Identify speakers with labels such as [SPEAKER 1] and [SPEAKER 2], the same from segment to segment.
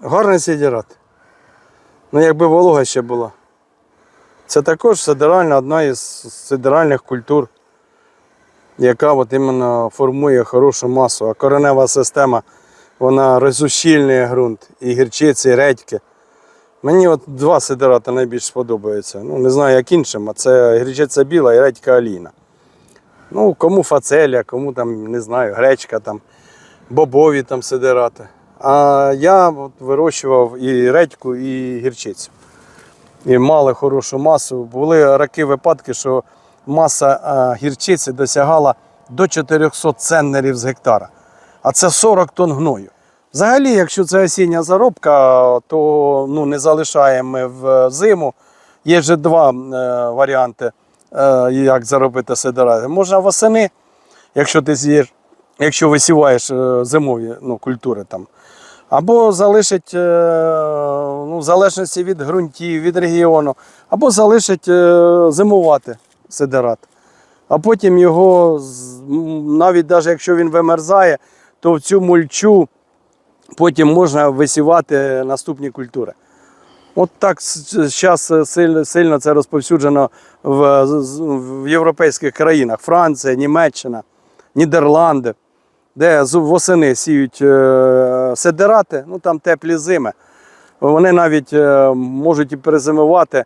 [SPEAKER 1] Гарний сидірат. Ну, якби волога ще була. Це також сидеральна, одна із сидеральних культур, яка от іменно формує хорошу масу. А коренева система, вона розущільнює ґрунт, і гірчиці, і редьки. Мені от два сидерата найбільш сподобаються. Ну, не знаю, як іншим, а це гірчиця біла і редька олійна. Ну, кому фацеля, кому там, не знаю, гречка, там, бобові там сидерати. А я от вирощував і редьку, і гірчицю. І мали хорошу масу. Були роки випадки, що маса гірчиці досягала до 400 центнерів з гектара. А це 40 тонн гною. Взагалі, якщо це осіння заробка, то ну, не залишаємо в зиму. Є вже два е, варіанти, е, як заробити сидирати. Можна восени, якщо ти з'їш, якщо висіваєш е, зимові ну, культури там. Або залишить, е, ну, в залежності від ґрунтів, від регіону, або залишить е, зимувати сидират. А потім його, навіть навіть якщо він вимерзає, то в цю мульчу потім можна висівати наступні культури. От так зараз сильно це розповсюджено в, в європейських країнах: Франція, Німеччина, Нідерланди, де восени сіють е, сидирати, ну там теплі зими. Вони навіть е, можуть і перезимувати, е,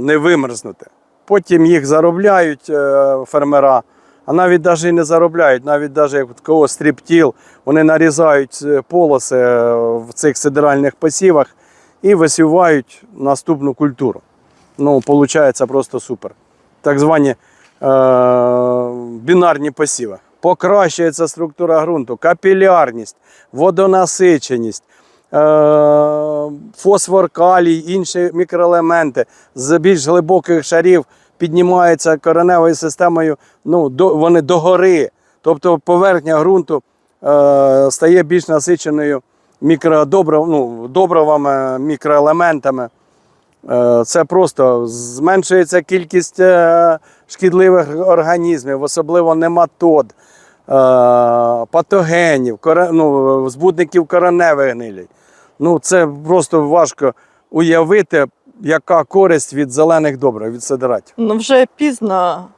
[SPEAKER 1] не вимерзнути. Потім їх заробляють фермера, а навіть навіть і не заробляють, навіть навіть як в кого стріптіл, вони нарізають полоси в цих сидиральних посівах і висівають наступну культуру. Ну, виходить просто супер. Так звані е, бінарні посіви. Покращується структура ґрунту, капілярність, водонасиченість, е, фосфор, калій, інші мікроелементи з більш глибоких шарів піднімаються кореневою системою, ну, до, вони догори. Тобто поверхня ґрунту е, стає більш насиченою мікродобрив, ну, добривами, мікроелементами. Е, Це просто зменшується кількість е, шкідливих організмів, особливо нематод, патогенів, ну, збудників кореневих гнилей. Ну, це просто важко уявити, яка користь від зелених добрив, від сидератів.
[SPEAKER 2] Ну вже пізно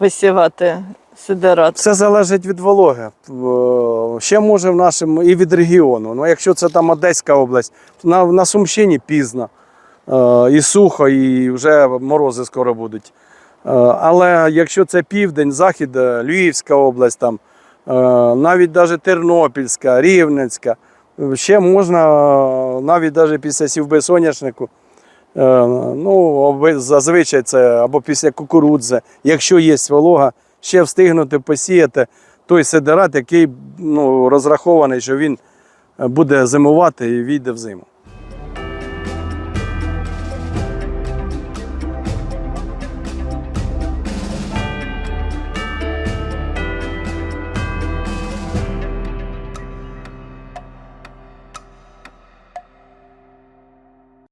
[SPEAKER 2] висівати сидерат.
[SPEAKER 1] Все залежить від вологи. Е, Ще може в нашому і від регіону. Ну, якщо це там Одеська область, на, на Сумщині пізно. Е, І сухо, і вже морози скоро будуть. Е, Але якщо це південь, захід, е, Львівська область, там, е, навіть навіть Тернопільська, Рівненська, ще можна, навіть навіть після сівби соняшнику, ну, зазвичай це або після кукурудзи, якщо є волога, ще встигнути посіяти той сидерат, який ну, розрахований, що він буде зимувати і війде в зиму.